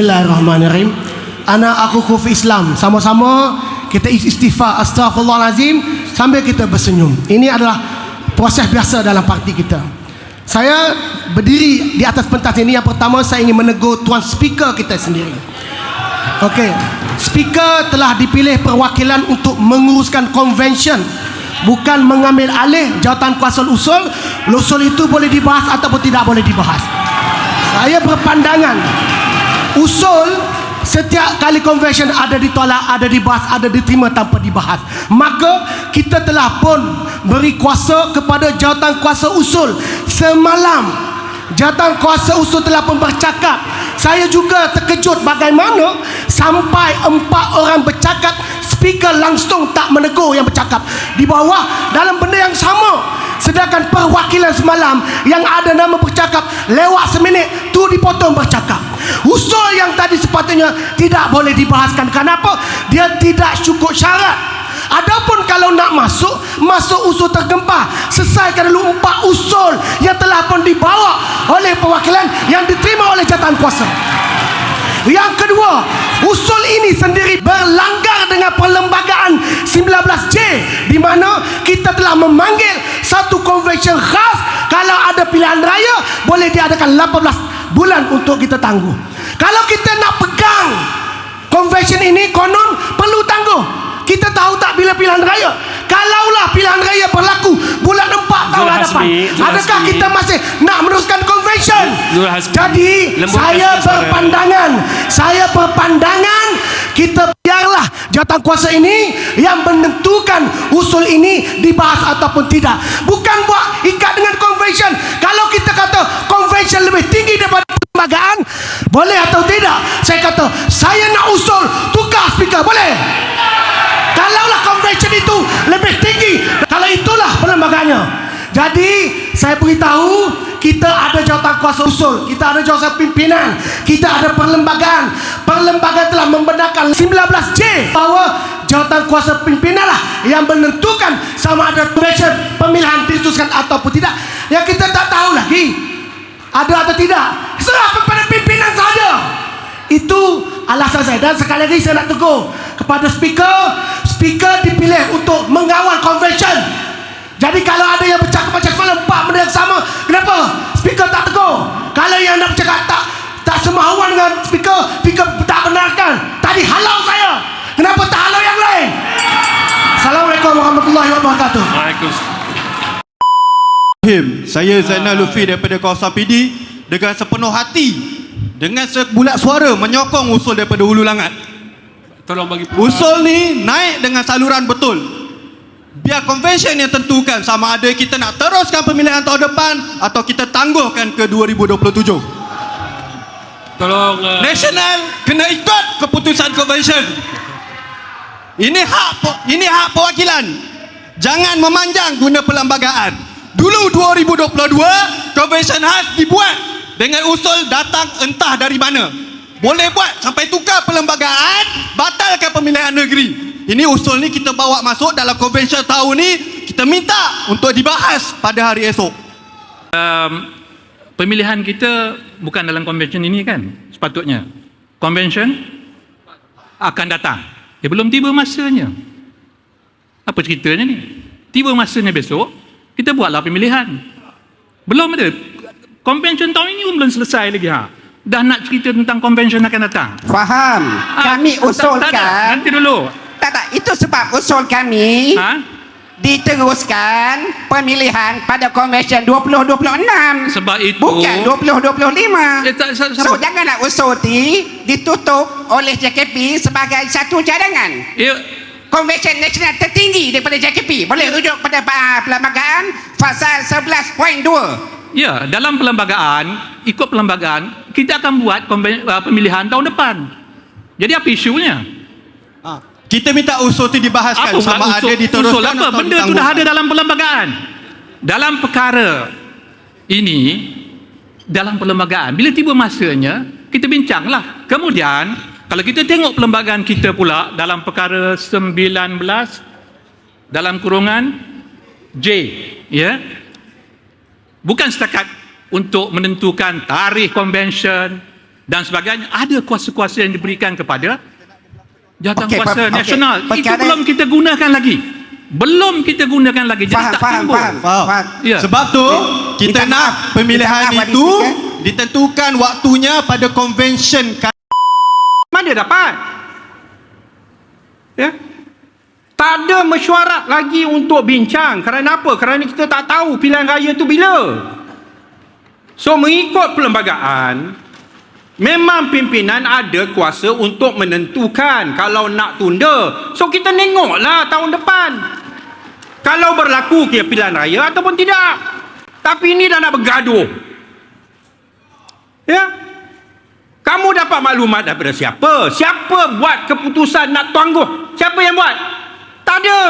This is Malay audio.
Bismillahirrahmanirrahim. Anak aku kufi Islam. Sama-sama kita istighfar astaghfirullahalazim sambil kita bersenyum. Ini adalah proses biasa dalam parti kita. Saya berdiri di atas pentas ini yang pertama saya ingin menegur tuan speaker kita sendiri. Okey. Speaker telah dipilih perwakilan untuk menguruskan convention bukan mengambil alih jawatan kuasa usul. Usul itu boleh dibahas ataupun tidak boleh dibahas. Saya berpandangan usul setiap kali convention ada ditolak, ada dibahas, ada diterima tanpa dibahas. Maka kita telah pun beri kuasa kepada jawatan kuasa usul semalam. Jawatan kuasa usul telah pun bercakap. Saya juga terkejut bagaimana sampai empat orang bercakap speaker langsung tak menegur yang bercakap di bawah dalam benda yang sama sedangkan perwakilan semalam yang ada nama bercakap lewat seminit tu dipotong bercakap usul yang tadi sepatutnya tidak boleh dibahaskan. Kenapa? Dia tidak cukup syarat. Adapun kalau nak masuk Masuk usul tergempar. Selesaikan dulu empat usul Yang telah pun dibawa Oleh perwakilan Yang diterima oleh jawatan kuasa. Yang kedua, usul ini sendiri berlanggar dengan perlembagaan 19J di mana kita telah memanggil satu convention khas. Kalau ada pilihan raya boleh diadakan 18 bulan untuk kita tangguh. Kalau kita nak pegang convention ini konon perlu tangguh. Kita tahu tak bila pilihan raya? Kalaulah pilihan raya berlaku bulan 4 tahun Zul hadapan, adakah Hasbi. kita masih nak meneruskan convention? Zul Jadi lembutkan saya berpandangan, saya berpandangan kita biarlah jawatan kuasa ini yang menentukan usul ini dibahas ataupun tidak. Bukan buat ikat dengan convention. Convention lebih tinggi daripada perlembagaan, boleh atau tidak? Saya kata, saya nak usul tukar speaker, boleh? Kalaulah convention itu lebih tinggi, kalau itulah perlembagaannya. Jadi saya beritahu kita ada jawatan kuasa usul, kita ada jawatan pimpinan, kita ada perlembagaan. Perlembagaan telah membenarkan 19J bahawa jawatan kuasa pimpinan lah yang menentukan sama ada convention pemilihan diteruskan ataupun tidak. Yang kita tahu ada atau tidak. Serah kepada pimpinan saja. Itu alasan saya dan sekali lagi saya nak tegur kepada speaker, speaker dipilih untuk mengawal convention. Jadi kalau ada yang bercakap macam semalam empat benda yang sama, kenapa speaker tak tegur? Kalau yang nak bercakap tak tak semahuan dengan speaker, speaker tak benarkan. Tadi halau saya. Kenapa tak halau yang lain? Assalamualaikum warahmatullahi wabarakatuh. Waalaikumsalam. Him, saya Zainal Lufi daripada kawasan PD dengan sepenuh hati dengan sebulat suara menyokong usul daripada Hulu Langat. Tolong bagi Usul ni naik dengan saluran betul. Biar convention yang tentukan sama ada kita nak teruskan pemilihan tahun depan atau kita tangguhkan ke 2027. Tolong uh, Nasional kena ikut keputusan convention. Ini hak ini hak perwakilan. Jangan memanjang guna perlembagaan. Dulu 2022 convention khas dibuat dengan usul datang entah dari mana. Boleh buat sampai tukar perlembagaan, batalkan pemilihan negeri. Ini usul ni kita bawa masuk dalam convention tahun ni, kita minta untuk dibahas pada hari esok. um, pemilihan kita bukan dalam convention ini kan sepatutnya convention akan datang eh belum tiba masanya apa ceritanya ni tiba masanya besok kita buatlah pemilihan belum ada convention tahun ini pun belum selesai lagi ha dah nak cerita tentang convention akan datang Faham. Ah, Kami tak- tak ada. usulkan. nanti dulu Tak tak, itu sebab usul kami ha diteruskan pemilihan pada konvensyen 2026. Sebab itu- bukan 2025. Eh, tak- sa- so janganlah usul ti ditutup oleh JKP sebagai satu cadangan. ya Konvensyen nasional tertinggi daripada JKP. Boleh rujuk pada uh, perlembagaan pasal 11.2. Ya, dalam perlembagaan, ikut perlembagaan, kita akan buat uh, pemilihan tahun depan. Jadi apa isunya? Kita minta usul tu dibahaskan Apa sama pula ada diteruskan usul apa? atau Benda tu dah ada dalam perlembagaan. Dalam perkara ini, dalam perlembagaan, bila tiba masanya, kita bincanglah. Kemudian, kalau kita tengok perlembagaan kita pula dalam perkara 19 dalam kurungan J, ya. Bukan setakat untuk menentukan tarikh convention, dan sebagainya ada kuasa-kuasa yang diberikan kepada jawatan Okey, kuasa okey. nasional itu Perkara- belum kita gunakan lagi belum kita gunakan lagi jadi Faham, tak faham, timbul faham. Faham? Faham. Ya. Sebab tu kita Minta nak pemilihan maaf, itu ditentukan waktunya pada convention Mana dapat? Ya? Tak ada mesyuarat lagi untuk bincang. Kerana apa? Kerana kita tak tahu pilihan raya tu bila. So mengikut perlembagaan, memang pimpinan ada kuasa untuk menentukan kalau nak tunda. So kita tengoklah tahun depan. Kalau berlaku kira pilihan raya ataupun tidak. Tapi ini dah nak bergaduh. Ya? Kamu dapat maklumat daripada siapa? Siapa buat keputusan nak tangguh? Siapa yang buat? Tak ada.